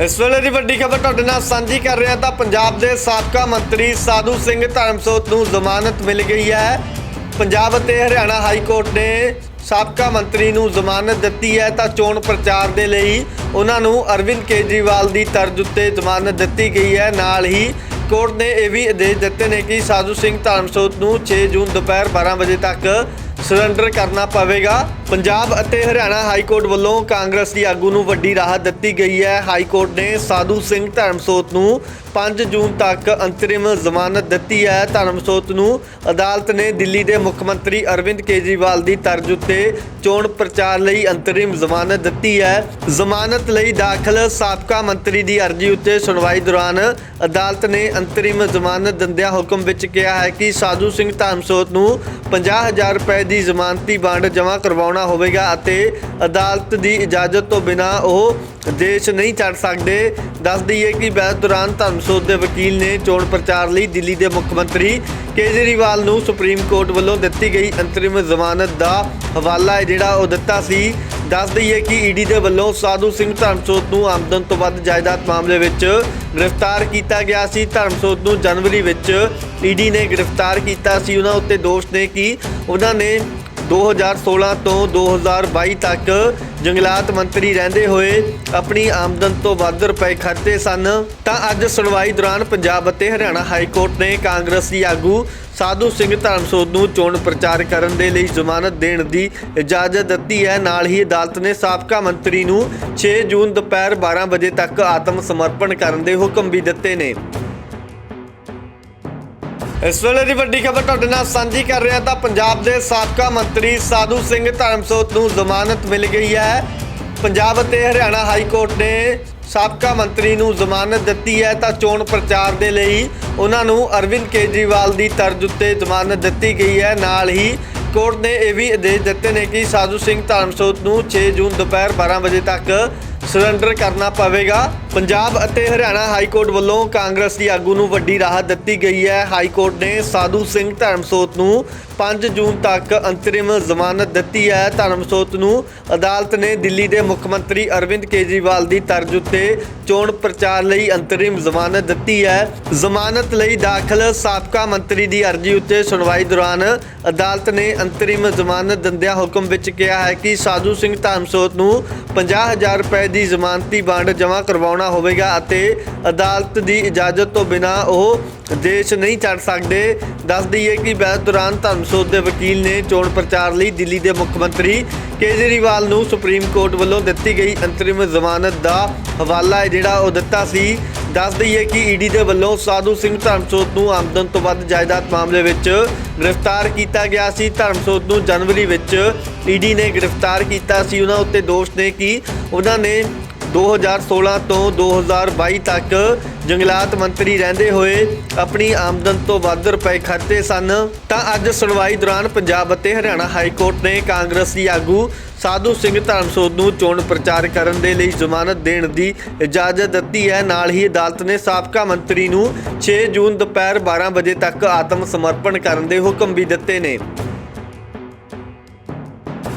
ਇਸ ਵੇਲੇ ਦੀ ਵੱਡੀ ਖਬਰ ਤੁਹਾਡੇ ਨਾਲ ਸਾਂਝੀ ਕਰ ਰਿਹਾ ਤਾਂ ਪੰਜਾਬ ਦੇ ਸਾਬਕਾ ਮੰਤਰੀ ਸਾਧੂ ਸਿੰਘ ਧਰਮਸੋਤ ਨੂੰ ਜ਼ਮਾਨਤ ਮਿਲ ਗਈ ਹੈ। ਪੰਜਾਬ ਅਤੇ ਹਰਿਆਣਾ ਹਾਈ ਕੋਰਟ ਨੇ ਸਾਬਕਾ ਮੰਤਰੀ ਨੂੰ ਜ਼ਮਾਨਤ ਦਿੱਤੀ ਹੈ ਤਾਂ ਚੋਣ ਪ੍ਰਚਾਰ ਦੇ ਲਈ ਉਹਨਾਂ ਨੂੰ ਅਰਵਿੰਦ ਕੇਜਰੀਵਾਲ ਦੀ ਤਰਜ਼ ਉੱਤੇ ਜ਼ਮਾਨਤ ਦਿੱਤੀ ਗਈ ਹੈ। ਨਾਲ ਹੀ ਕੋਰਟ ਨੇ ਇਹ ਵੀ ਆਦੇਸ਼ ਦਿੱਤੇ ਨੇ ਕਿ ਸਾਧੂ ਸਿੰਘ ਧਰਮਸੋਤ ਨੂੰ 6 ਜੂਨ ਦੁਪਹਿਰ 12 ਵਜੇ ਤੱਕ ਸਰੈਂਡਰ ਕਰਨਾ ਪਵੇਗਾ। ਪੰਜਾਬ ਅਤੇ ਹਰਿਆਣਾ ਹਾਈ ਕੋਰਟ ਵੱਲੋਂ ਕਾਂਗਰਸ ਦੀ ਆਗੂ ਨੂੰ ਵੱਡੀ ਰਾਹਤ ਦਿੱਤੀ ਗਈ ਹੈ। ਹਾਈ ਕੋਰਟ ਨੇ ਸਾਧੂ ਸਿੰਘ ਧਰਮਸੋਤ ਨੂੰ 5 ਜੂਨ ਤੱਕ ਅੰਤਰਿਮ ਜ਼ਮਾਨਤ ਦਿੱਤੀ ਹੈ। ਧਰਮਸੋਤ ਨੂੰ ਅਦਾਲਤ ਨੇ ਦਿੱਲੀ ਦੇ ਮੁੱਖ ਮੰਤਰੀ ਅਰਵਿੰਦ ਕੇਜਰੀਵਾਲ ਦੀ ਤਰਜ਼ ਉੱਤੇ ਚੋਣ ਪ੍ਰਚਾਰ ਲਈ ਅੰਤਰਿਮ ਜ਼ਮਾਨਤ ਦਿੱਤੀ ਹੈ। ਜ਼ਮਾਨਤ ਲਈ ਦਾਖਲ ਸਾਬਕਾ ਮੰਤਰੀ ਦੀ ਅਰਜ਼ੀ ਉੱਤੇ ਸੁਣਵਾਈ ਦੌਰਾਨ ਅਦਾਲਤ ਨੇ ਅੰਤਰਿਮ ਜ਼ਮਾਨਤ ਦਿੰਦਿਆਂ ਹੁਕਮ ਵਿੱਚ ਕਿਹਾ ਹੈ ਕਿ ਸਾਧੂ ਸਿੰਘ ਧਰਮਸੋਤ ਨੂੰ 50000 ਰੁਪਏ ਦੀ ਜ਼ਮਾਨਤੀ ਬਾਂਡ ਜਮ੍ਹਾਂ ਕਰਵਾਉਣਾ ਹੋਵੇਗਾ ਅਤੇ ਅਦਾਲਤ ਦੀ ਇਜਾਜ਼ਤ ਤੋਂ ਬਿਨਾਂ ਉਹ ਦੇਸ਼ ਨਹੀਂ ਛੱਡ ਸਕਦੇ। ਦੱਸ ਦਈਏ ਕਿ ਬਹਿਸ ਦੌਰਾਨ ਧਰਮਸੋਤ ਦੇ ਵਕੀਲ ਨੇ ਚੋਣ ਪ੍ਰਚਾਰ ਲਈ ਦਿੱਲੀ ਦੇ ਮੁੱਖ ਮੰਤਰੀ ਕੇਜਰੀਵਾਲ ਨੂੰ ਸੁਪਰੀਮ ਕੋਰਟ ਵੱਲੋਂ ਦਿੱਤੀ ਗਈ ਅੰਤਰਿਮ ਜ਼ਮਾਨਤ ਦਾ ਹਵਾਲਾ ਹੈ ਜਿਹੜਾ ਉਹ ਦਿੱਤਾ ਸੀ। ਦੱਸ ਦਈਏ ਕਿ ਈਡੀ ਦੇ ਵੱਲੋਂ ਸਾਧੂ ਸਿੰਘ ਧਰਮਸੋਤ ਨੂੰ ਆਮਦਨ ਤੋਂ ਵੱਧ ਜਾਇਦਾਦ ਮਾਮਲੇ ਵਿੱਚ ਗ੍ਰਿਫਤਾਰ ਕੀਤਾ ਗਿਆ ਸੀ। ਧਰਮਸੋਤ ਨੂੰ ਜਨਵਰੀ ਵਿੱਚ ਈਡੀ ਨੇ ਗ੍ਰਿਫਤਾਰ ਕੀਤਾ ਸੀ। ਉਹਨਾਂ ਉੱਤੇ ਦੋਸ਼ ਨੇ ਕਿ ਉਹਨਾਂ ਨੇ 2016 ਤੋਂ 2022 ਤੱਕ ਜੰਗਲਾਤ ਮੰਤਰੀ ਰਹਿੰਦੇ ਹੋਏ ਆਪਣੀ ਆਮਦਨ ਤੋਂ ਵੱਧ ਰੁਪਏ ਖਰਚੇ ਸਨ। ਤਾਂ ਅੱਜ ਸੁਣਵਾਈ ਦੌਰਾਨ ਪੰਜਾਬ ਅਤੇ ਹਰਿਆਣਾ ਹਾਈ ਕੋਰਟ ਨੇ ਕਾਂਗਰਸੀ ਆਗੂ ਸਾਧੂ ਸਿੰਘ ਧਰਮਸੋਤ ਨੂੰ ਚੋਣ ਪ੍ਰਚਾਰ ਕਰਨ ਦੇ ਲਈ ਜ਼ਮਾਨਤ ਦੇਣ ਦੀ ਇਜਾਜ਼ਤ ਦਿੱਤੀ ਹੈ। ਨਾਲ ਹੀ ਅਦਾਲਤ ਨੇ ਸਾਬਕਾ ਮੰਤਰੀ ਨੂੰ 6 ਜੂਨ ਦੁਪਹਿਰ 12 ਵਜੇ ਤੱਕ ਆਤਮ ਸਮਰਪਣ ਕਰਨ ਦੇ ਹੁਕਮ ਵੀ ਦਿੱਤੇ ਨੇ। ਇਸ ਵੇਲੇ ਦੀ ਵੱਡੀ ਖਬਰ ਤੁਹਾਡੇ ਨਾਲ ਸਾਂਝੀ ਕਰ ਰਿਹਾ ਤਾਂ ਪੰਜਾਬ ਦੇ ਸਾਬਕਾ ਮੰਤਰੀ ਸਾਧੂ ਸਿੰਘ ਧਰਮਸੋਤ ਨੂੰ ਜ਼ਮਾਨਤ ਮਿਲ ਗਈ ਹੈ। ਪੰਜਾਬ ਅਤੇ ਹਰਿਆਣਾ ਹਾਈ ਕੋਰਟ ਨੇ ਸਾਬਕਾ ਮੰਤਰੀ ਨੂੰ ਜ਼ਮਾਨਤ ਦਿੱਤੀ ਹੈ ਤਾਂ ਚੋਣ ਪ੍ਰਚਾਰ ਦੇ ਲਈ ਉਹਨਾਂ ਨੂੰ ਅਰਵਿੰਦ ਕੇਜਰੀਵਾਲ ਦੀ ਤਰਜ਼ ਉੱਤੇ ਜ਼ਮਾਨਤ ਦਿੱਤੀ ਗਈ ਹੈ। ਨਾਲ ਹੀ ਕੋਰਟ ਨੇ ਇਹ ਵੀ ਆਦੇਸ਼ ਦਿੱਤੇ ਨੇ ਕਿ ਸਾਧੂ ਸਿੰਘ ਧਰਮਸੋਤ ਨੂੰ 6 ਜੂਨ ਦੁਪਹਿਰ 12 ਵਜੇ ਤੱਕ ਸਰੈਂਡਰ ਕਰਨਾ ਪਵੇਗਾ। ਪੰਜਾਬ ਅਤੇ ਹਰਿਆਣਾ ਹਾਈ ਕੋਰਟ ਵੱਲੋਂ ਕਾਂਗਰਸ ਦੀ ਆਗੂ ਨੂੰ ਵੱਡੀ ਰਾਹਤ ਦਿੱਤੀ ਗਈ ਹੈ। ਹਾਈ ਕੋਰਟ ਨੇ ਸਾਧੂ ਸਿੰਘ ਧਰਮਸੋਤ ਨੂੰ 5 ਜੂਨ ਤੱਕ ਅੰਤਰਿਮ ਜ਼ਮਾਨਤ ਦਿੱਤੀ ਹੈ। ਧਰਮਸੋਤ ਨੂੰ ਅਦਾਲਤ ਨੇ ਦਿੱਲੀ ਦੇ ਮੁੱਖ ਮੰਤਰੀ ਅਰਵਿੰਦ ਕੇਜਰੀਵਾਲ ਦੀ ਤਰਜ਼ ਉੱਤੇ ਚੋਣ ਪ੍ਰਚਾਰ ਲਈ ਅੰਤਰਿਮ ਜ਼ਮਾਨਤ ਦਿੱਤੀ ਹੈ। ਜ਼ਮਾਨਤ ਲਈ ਦਾਖਲ ਸਾਬਕਾ ਮੰਤਰੀ ਦੀ ਅਰਜ਼ੀ ਉੱਤੇ ਸੁਣਵਾਈ ਦੌਰਾਨ ਅਦਾਲਤ ਨੇ ਅੰਤਰਿਮ ਜ਼ਮਾਨਤ ਦਿੰਦਿਆਂ ਹੁਕਮ ਵਿੱਚ ਕਿਹਾ ਹੈ ਕਿ ਸਾਧੂ ਸਿੰਘ ਧਰਮਸੋਤ ਨੂੰ 50000 ਰੁਪਏ ਦੀ ਜ਼ਮਾਨਤੀ ਬਾਂਡ ਜਮ੍ਹਾਂ ਕਰਵਾਉਣਾ ਹੋਵੇਗਾ ਅਤੇ ਅਦਾਲਤ ਦੀ ਇਜਾਜ਼ਤ ਤੋਂ ਬਿਨਾਂ ਉਹ ਦੇਸ਼ ਨਹੀਂ ਛੱਡ ਸਕਦੇ। ਦੱਸ ਦਈਏ ਕਿ ਬਹਿਸ ਦੌਰਾਨ ਧਰਮਸੋਤ ਦੇ ਵਕੀਲ ਨੇ ਚੋਣ ਪ੍ਰਚਾਰ ਲਈ ਦਿੱਲੀ ਦੇ ਮੁੱਖ ਮੰਤਰੀ ਕੇਜਰੀਵਾਲ ਨੂੰ ਸੁਪਰੀਮ ਕੋਰਟ ਵੱਲੋਂ ਦਿੱਤੀ ਗਈ ਅੰਤਰਿਮ ਜ਼ਮਾਨਤ ਦਾ ਹਵਾਲਾ ਹੈ ਜਿਹੜਾ ਉਹ ਦਿੱਤਾ ਸੀ। ਦੱਸ ਦਈਏ ਕਿ ਈਡੀ ਦੇ ਵੱਲੋਂ ਸਾਧੂ ਸਿੰਘ ਧਰਮਸੋਤ ਨੂੰ ਆਮਦਨ ਤੋਂ ਵੱਧ ਜਾਇਦਾਦ ਮਾਮਲੇ ਵਿੱਚ ਗ੍ਰਿਫਤਾਰ ਕੀਤਾ ਗਿਆ ਸੀ। ਧਰਮਸੋਤ ਨੂੰ ਜਨਵਰੀ ਵਿੱਚ ਈਡੀ ਨੇ ਗ੍ਰਿਫਤਾਰ ਕੀਤਾ ਸੀ। ਉਹਨਾਂ ਉੱਤੇ ਦੋਸ਼ ਨੇ ਕਿ ਉਹਨਾਂ ਨੇ 2016 ਤੋਂ 2022 ਤੱਕ ਜੰਗਲਾਤ ਮੰਤਰੀ ਰਹਿੰਦੇ ਹੋਏ ਆਪਣੀ ਆਮਦਨ ਤੋਂ ਵੱਧ ਰੁਪਏ ਖਰਚੇ ਸਨ, ਤਾਂ ਅੱਜ ਸੁਣਵਾਈ ਦੌਰਾਨ ਪੰਜਾਬ ਅਤੇ ਹਰਿਆਣਾ ਹਾਈ ਕੋਰਟ ਨੇ ਕਾਂਗਰਸੀ ਆਗੂ ਸਾਧੂ ਸਿੰਘ ਧਰਮਸੋਤ ਨੂੰ ਚੋਣ ਪ੍ਰਚਾਰ ਕਰਨ ਦੇ ਲਈ ਜ਼ਮਾਨਤ ਦੇਣ ਦੀ ਇਜਾਜ਼ਤ ਦਿੱਤੀ ਹੈ। ਨਾਲ ਹੀ ਅਦਾਲਤ ਨੇ ਸਾਬਕਾ ਮੰਤਰੀ ਨੂੰ 6 ਜੂਨ ਦੁਪਹਿਰ 12 ਵਜੇ ਤੱਕ ਆਤਮ ਸਮਰਪਣ ਕਰਨ ਦੇ ਹੁਕਮ ਵੀ ਦਿੱਤੇ ਨੇ।